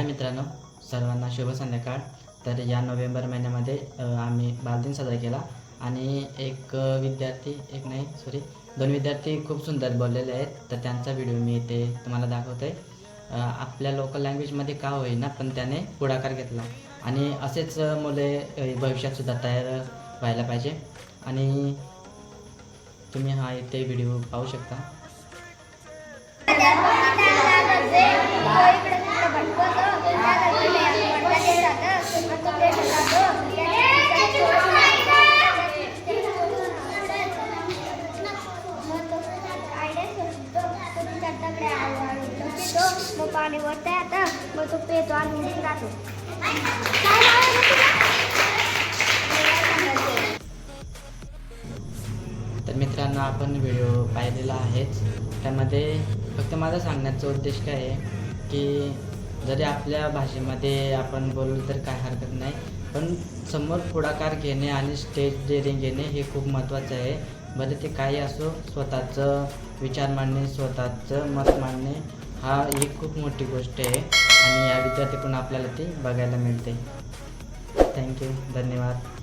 हाय मित्रांनो सर्वांना शुभ संध्याकाळ. तर या नोव्हेंबर महिन्यामध्ये आम्ही बालदिन साजरा केला आणि एक विद्यार्थी एक नाही सॉरी दोन विद्यार्थी खूप सुंदर बोललेले आहेत. तर त्यांचा व्हिडिओ मी इथे तुम्हाला दाखवतो आहे आपल्या लोकल लँग्वेजमध्ये का होईना पण त्याने पुढाकार घेतला. आणि असेच मुले भविष्यातसुद्धा तयार व्हायला पाहिजे. आणि तुम्ही हा इथे व्हिडिओ पाहू शकता. मग पाणी वरता येतं मग तो पेतो आणि जातो. तर मित्रांनो आपण व्हिडिओ पाहिलेला आहेच. त्यामध्ये फक्त माझा सांगण्याचा उद्देश काय आहे की जरी आपल्या भाषेमध्ये आपण बोललो तर काय हरकत नाही पण समोर पुढाकार घेणे आणि स्टेज डेअरिंग घेणे हे खूप महत्त्वाचं आहे. भले ते काही असो स्वतःचं विचार मांडणे स्वतःचं मत मांडणे हा एक खूप मोठी गोष्ट आहे आणि या विद्यार्थीकडून आपल्याला ती बघायला मिळते थँक्यू धन्यवाद.